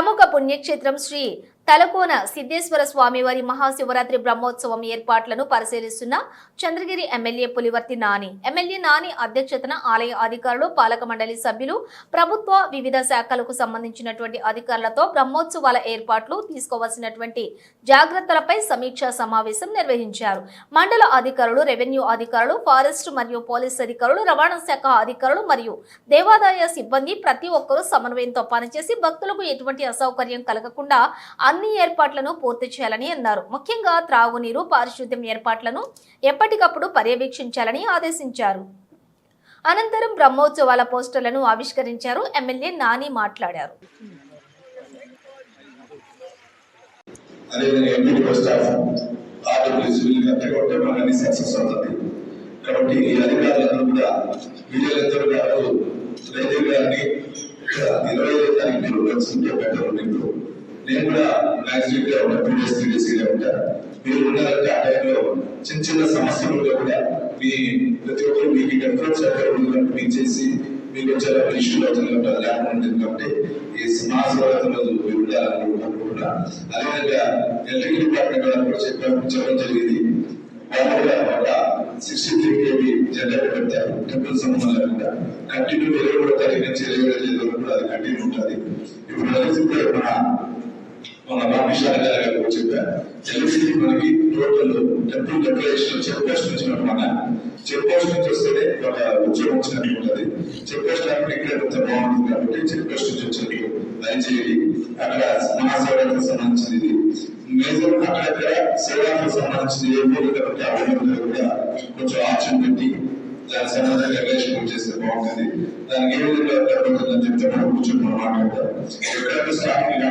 ప్రముఖ పుణ్యక్షేత్రం శ్రీ తలకోన సిద్ధేశ్వర స్వామివారి మహాశివరాత్రి బ్రహ్మోత్సవం ఏర్పాట్లను పరిశీలిస్తున్న చంద్రగిరి ఎమ్మెల్యే పులివర్తి నాని. ఎమ్మెల్యే నాని అధ్యక్షతన ఆలయ అధికారులు పాలక మండలి సభ్యులు ప్రభుత్వ వివిధ శాఖలకు సంబంధించినటువంటి అధికారులతో బ్రహ్మోత్సవాల ఏర్పాట్లు తీసుకోవాల్సినటువంటి జాగ్రత్తలపై సమీక్షా సమావేశం నిర్వహించారు. మండల అధికారులు రెవెన్యూ అధికారులు ఫారెస్ట్ మరియు పోలీస్ అధికారులు రవాణా శాఖ అధికారులు మరియు దేవాదాయ సిబ్బంది ప్రతి ఒక్కరూ సమన్వయంతో పనిచేసి భక్తులకు ఎటువంటి అసౌకర్యం కలగకుండా అన్ని అన్ని ఏర్పాట్లను పూర్తి చేయాలని అన్నారు. ముఖ్యంగా త్రాగునీరు పారిశుద్ధ్యం ఏర్పాట్లను ఎప్పటికప్పుడు పర్యవేక్షించాలని ఆదేశించారు. అనంతరం బ్రహ్మోత్సవాల పోస్టర్లను ఆవిష్కరించారు ఎమ్మెల్యే నాని మాట్లాడారు. అదేవిధంగా ఎంపీ స్టాఫ్ ఆర్డబ్ల్యూ కాబట్టి ఈ అధికారులందరూ కూడా వీళ్ళందరూ కూడా ఆ గారిని ఇరవై ఐదో తారీఖు మీరు వచ్చుంటే బెటర్ మీకు నేను కూడా మ్యాక్సిమం గా ఉంటా పీడిఎస్గా ఉంటా మీరు ఉన్నారంటే ఆ టైంలో చిన్న చిన్న సమస్యలు కూడా మీ ప్రతి ఒక్కరు మీకు ఇక్కడ సర్కారు ఉన్నట్టు మీకు చేసి మీకు చాలా ఇష్యూలు అవుతుంది కాబట్టి అది లేకుండా ఉంటుంది కాబట్టి ఈ సమాజవాదం రోజు మీరు ఉండాలని అనుకుంటున్నా అదేవిధంగా ఎలక్ట్రికల్ డిపార్ట్మెంట్ వారు కూడా చెప్పారు చెప్పడం జరిగింది. వాళ్ళు కూడా ఒక సిక్స్టీ త్రీ కేవీ జనరేటర్ పెడతారు. టెంపుల్ సంబంధం లేకుండా. కంటిన్యూ కూడా తారీఖు కూడా అది కంటిన్యూ ఉంటుంది. ఇప్పుడు మన మన రామకృష్ణ గారు గారు చెప్పారు ఎలక్ట్రిసిటీ మనకి total temple decoration check post నుంచి మన చెక్ పోస్ట్ నుంచి వస్తేనే ఒక ఉద్యోగం వచ్చినట్టు ఉంటుంది. చెక్ పోస్ట్ అక్కడ ఇక్కడ బాగుంటుంది కాబట్టి చెక్ పోస్ట్ నుంచి వచ్చినట్టు దయచేయండి అక్కడ మహాసేవకు సంబంధించింది మేజర్ అక్కడక్కడ సేవలకు సంబంధించింది ఏ మూడు కాబట్టి ఆ ఊళ్ళో కూడా కొంచెం ఆప్షన్ పెట్టి దాని సంబంధంగా డెకరేషన్ చేస్తే బాగుంటుంది. దానికి ఏ విధంగా ఉపయోగపడుతుందని చెప్తే మనం కూర్చొని మనం మాట్లాడతాం. ఎక్కడైతే స్టార్టింగ్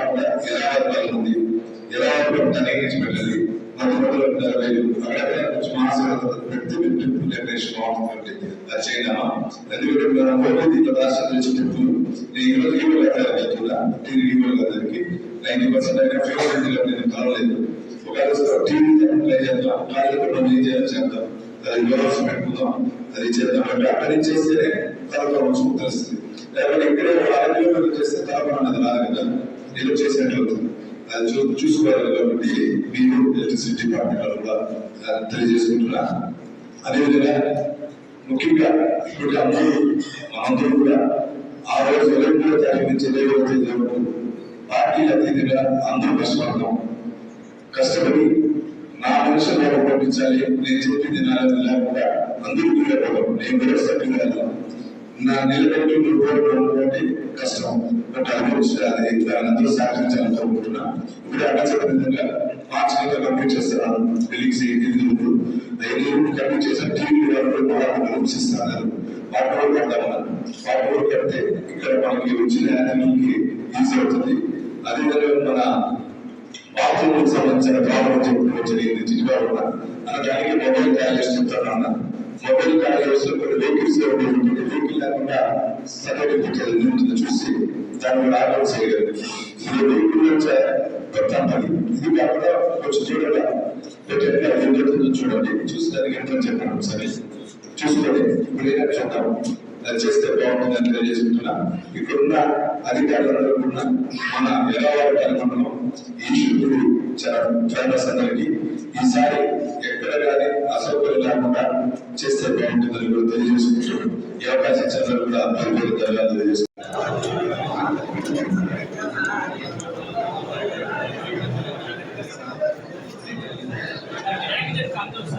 టెంపుల్ డెకరేషన్ బాగుంటుంది అది ఎందుకంటే రాష్ట్రం నుంచి టెంపుల్ నేను నేను గారికి నైన్టీ పర్సెంట్ అయినా నేను కలవలేదు టీవీ చేద్దాం మనం ఏం చేయాలి చేద్దాం అది పెట్టుకుందాం అది చేద్దాం అంటే అక్కడి నుంచి తలపడం వచ్చి తెలుస్తుంది లేకపోతే ఇక్కడే చేస్తే తలపడం అనేది రాదు కదా నేను చేసినట్లు అవుతుంది అది చూ చూసుకోవాలి కాబట్టి మీరు ఎలక్ట్రిసిటీ కూడా తెలియజేసుకుంటున్నా. అదేవిధంగా ముఖ్యంగా ఇప్పటి అందరూ మనందరూ కూడా ఆ రోజు ఎలక్ట్రికల్ తారీఖు నుంచి ఇరవై ఒకటి తేదీ వరకు పార్టీల అతీతంగా అందరూ కష్టపడతాం. కష్టపడి నా మనిషి నాకు పంపించాలి నేను చెప్పి తినాలని లేకుండా అందరూ గురిపోవడం నేను కూడా సభ్యులు నా నిలబెట్టి కోరుకోవడం కష్టం. అందరూ సహకరించాలని కోరుకుంటున్నా ఇప్పుడు అక్కడ చెప్పిన విధంగా మార్చి నెల కంప్లీట్ చేస్తున్నాను బిల్లింగ్స్ ఎనిమిది ఐదు కంప్లీట్ చేసిన టీవీ వాళ్ళు బాగా నిరూపిస్తున్నారు వాటి కూడా కడతామన్నారు వాటి కూడా కడితే ఇక్కడ మనకి వచ్చిన యానిమల్కి ఈజీ అవుతుంది అదేవిధంగా మన బాత్రూమ్ సంబంధించిన ప్రాబ్లం చెప్పడం జరిగింది జిల్లాలో అనడానికి మొబైల్ క్యారియర్స్ చెప్తాను అన్న మొబైల్ క్యారియర్స్ కొన్ని వెహికల్స్ వెహికల్ లేకుండా సర్టిఫికెట్ ఉంటుంది చూసి దాన్ని కూడా ఆర్డర్ చేయగలరు ఇది వెహికల్ వచ్చే కొత్త పని ఇది కాకుండా కొంచెం చూడండి ఎట్లా ఏం జరుగుతుందో చూడండి చూసి దానికి ఎంత చెప్పండి ఒకసారి చూసుకోండి ఇప్పుడు ఏదైనా చూద్దాం అది చేస్తే బాగుంటుందని తెలియజేసుకుంటున్నా ఇక్కడున్న అధికారులందరూ కూడా మన ఎలా మనం ఈ శుద్ధుడు చాలా ఫేమస్ అందరికి ఈసారి ఎక్కడ కానీ అసౌకర్యం లేకుండా చేస్తే బాగుంటుందని కూడా తెలియజేసుకుంటూ ఈ అవకాశం ఇచ్చిన కూడా పేరు ధన్యవాదాలు తెలియజేసుకుంటున్నాను అన్న